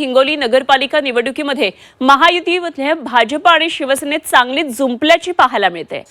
हिंगोली नगरपालिका निवडणुकीमध्ये महायुतीमधल्या भाजप आणि शिवसेनेत चांगलीच जुंपल्याची पाहायला मिळते.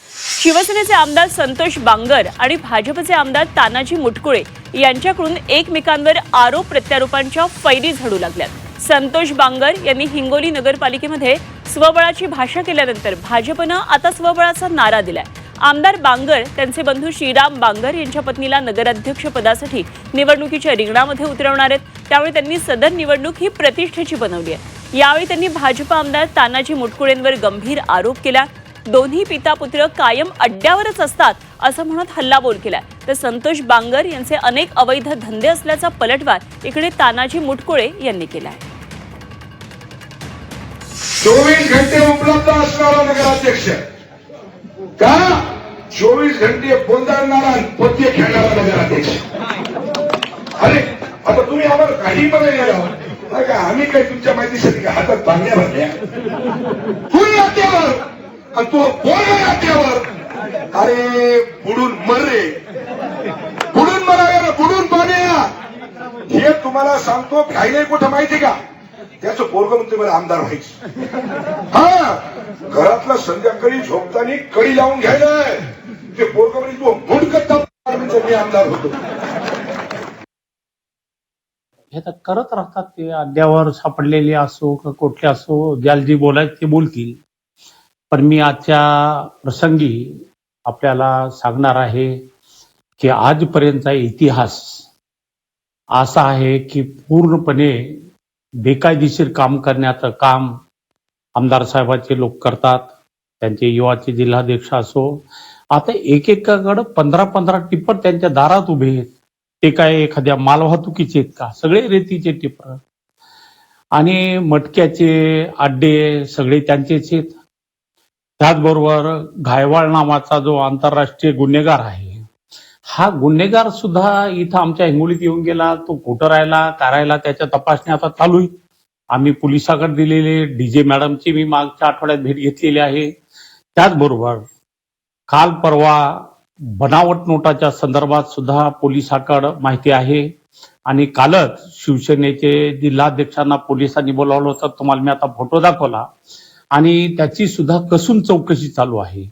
शिवसेनेचे आमदार संतोष बांगर आणि भाजपचे आमदार तानाजी मुटकुळे यांच्याकडून एकमेकांवर आरोप प्रत्यारोपांच्या फैरी झडू लागल्यात. संतोष बांगर यांनी हिंगोली नगरपालिकेमध्ये स्वबळाची भाषा केल्यानंतर भाजपनं आता स्वबळाचा नारा दिलाय. आमदार बांगर त्यांचे बंधू श्रीराम बांगर यांच्या पत्नीला नगराध्यक्ष पदासाठी निवडणुकीच्या रिंगणामध्ये उतरवणार आहेत. त्यामुळे त्यांनी सदर निवडणूक ही प्रतिष्ठेची बनवली आहे. यावेळी त्यांनी भाजपा आमदार तानाजी मुटकुळेंवर गंभीर आरोप केला. दोन्ही पिता पुत्र कायम अड्ड्यावरच असतात असं म्हणत हल्लाबोल केला तर संतोष बांगर यांचे अनेक अवैध धंदे असल्याचा पलटवार इकडे तानाजी मुटकुळे यांनी केला आहे चोवीस घंटे उपलब्ध असणारा नगराध्यक्ष चोवीस घंटे बोंदाळणारा आणि पत्ते खेळणारा नगराध्यक्ष. अरे आता तुम्ही आम्हाला काही पण नाही राव. का आम्ही काय तुमच्या माहितीसाठी का हातात बांधण्या भरल्या. फुल नाट्यावर आणि तो बोल नाट्यावर अरे बुडून मर रे. बुडून मराव्या ना बुडून पाण्या हे तुम्हाला सांगतो काही कुठं माहिती का? त्याचं पोरग म्हणते मला आमदार व्हायचं. हा घरातला संध्याकाळी झोपताना कडी लावून घ्यायला ते पोरग म्हणजे तो मुंडकत मी आमदार होतो. हे तर करत राहतात ते अड्ड्यावर सापडलेले असो का कुठले असो ज्याला जे बोलायचं ते बोलतील. पण मी आजच्या प्रसंगी आपल्याला सांगणार आहे की आजपर्यंतचा इतिहास असा आहे की पूर्णपणे बेकायदेशीर काम करण्याचं काम आमदार साहेबाचे लोक करतात. त्यांचे युवाचे जिल्हाध्यक्ष असो आता एकेकाकडं पंधरा पंधरा टिप्पर त्यांच्या दारात उभे आहेत. ते काय एखाद्या मालवाहतुकीचे आहेत का? सगळे रेतीचे टिप्पर आणि मटक्याचे अड्डे सगळे त्यांचेच आहेत. त्याचबरोबर घायवाळ नावाचा जो आंतरराष्ट्रीय गुन्हेगार आहे हा गुन्हेगार सुद्धा इथं आमच्या हिंगोलीत येऊन गेला. तो कुठं राहिला करायला त्याच्या तपासणी आता चालू आहे. आम्ही पोलिसाकडे दिलेले डीजे मॅडमची मी मागच्या आठवड्यात भेट घेतलेली आहे. त्याचबरोबर काल परवा बनावट नोटाच्या संदर्भात सुद्धा पोलिसाकडे माहिती आहे. आणि कालच शिवसेनेचे जिल्हाध्यक्षांना पोलिसांनी बोलावलं होतं. तुम्हाला मी आता फोटो दाखवला. आणि त्याची सुद्धा कसून चौकशी चालू आहे.